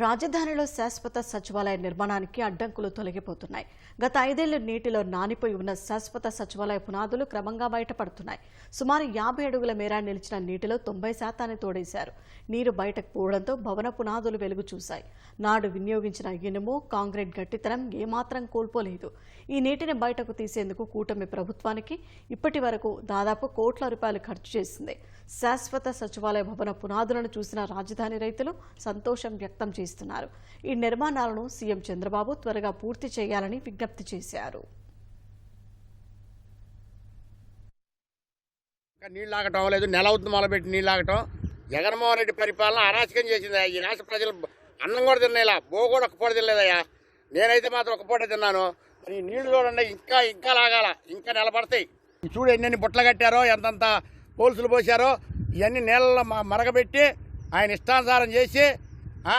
రాజధానిలో శాశ్వత సచివాలయ నిర్మాణానికి అడ్డంకులు తొలగిపోతున్నాయి. గత ఐదేళ్ళు నీటిలో నానిపోయి ఉన్న శాశ్వత సచివాలయ పునాదులు క్రమంగా బయటపడుతున్నాయి. సుమారు యాభై అడుగుల మేర నిలిచిన నీటిలో తొంభై శాతాన్ని తోడేశారు. నీరు బయటకు పోవడంతో భవన పునాదులు వెలుగు చూశాయి. నాడు వినియోగించిన ఇనుము కాంక్రీట్ గట్టితనం ఏమాత్రం కోల్పోలేదు. ఈ నీటిని బయటకు తీసేందుకు కూటమి ప్రభుత్వానికి ఇప్పటి దాదాపు కోట్ల రూపాయలు ఖర్చు చేసింది. శాశ్వత సచివాలయ భవన పునాదులను చూసిన రాజధాని రైతులు సంతోషం వ్యక్తం చేస్తున్నారు. ఈ నిర్మాణాలను సీఎం చంద్రబాబు త్వరగా పూర్తి చేయాలని విజ్ఞప్తి చేశారు. నీళ్ళు ఆగటం అవ్వలేదు నెల అవుతుంది మొదలుపెట్టి నీళ్ళు ఆగటం జగన్మోహన్ రెడ్డి పరిపాలన అరాచకం చేసింది ఈ రాష్ట్ర ప్రజలు అన్నం కూడా తినేలా బో కూడా ఒక్క పూట తినలేదయ్యా. నేనైతే మాత్రం ఒక పూట తిన్నాను. ఈ నీళ్ళు చూడండి ఇంకా ఇంకా లాగాల ఇంకా నిలబడతాయి చూడు ఎన్ని బుట్టలు కట్టారో ఎంతంత పోలీసులు పోశారో. ఇవన్నీ నీళ్ళలో మరగబెట్టి ఆయన ఇష్టానుసారం చేసి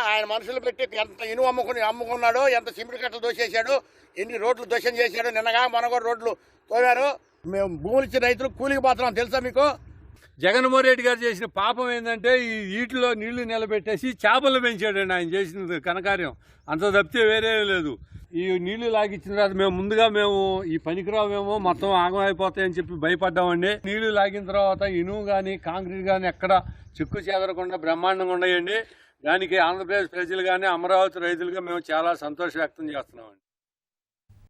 ఆయన మనుషులు పెట్టి ఎంత ఇనుము అమ్ముకుని అమ్ముకున్నాడు ఎంత సిమెంట్ కట్టలు దోసేశాడు ఎన్ని రోడ్లు దోషం చేశాడు నిన్నగా మన కూడా రోడ్లు తోవారు మేము భూములు ఇచ్చిన రైతులు కూలికి పోతున్నాం తెలుసా మీకు? జగన్మోహన్ రెడ్డి గారు చేసిన పాపం ఏంటంటే ఈ వీటిలో నీళ్ళు నిలబెట్టేసి చేపలు పెంచాడండి ఆయన చేసిన కనకార్యం అంత తప్పితే వేరే లేదు. ఈ నీళ్ళు లాగిచ్చిన తర్వాత మేము ముందుగా మేము ఈ పనికిరావేమో మొత్తం ఆగం అయిపోతాయని చెప్పి భయపడ్డామండి. నీళ్ళు లాగిన తర్వాత ఇనుము కానీ కాంక్రీట్ కానీ ఎక్కడ చిక్కు చేదరకుండా బ్రహ్మాండంగా ఉన్నాయండి. దానికి ఆంధ్రప్రదేశ్ ప్రజలు కానీ అమరావతి రైతులుగా మేము చాలా సంతోషం వ్యక్తం చేస్తున్నామండి.